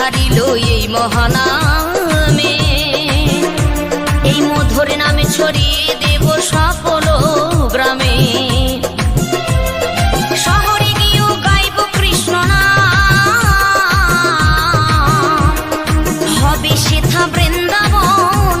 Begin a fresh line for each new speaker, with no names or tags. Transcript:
ধারিল এই মহানামে। এই মধুর নামে ছড়িয়ে দেব সকল গ্রামে। বৃন্দাবন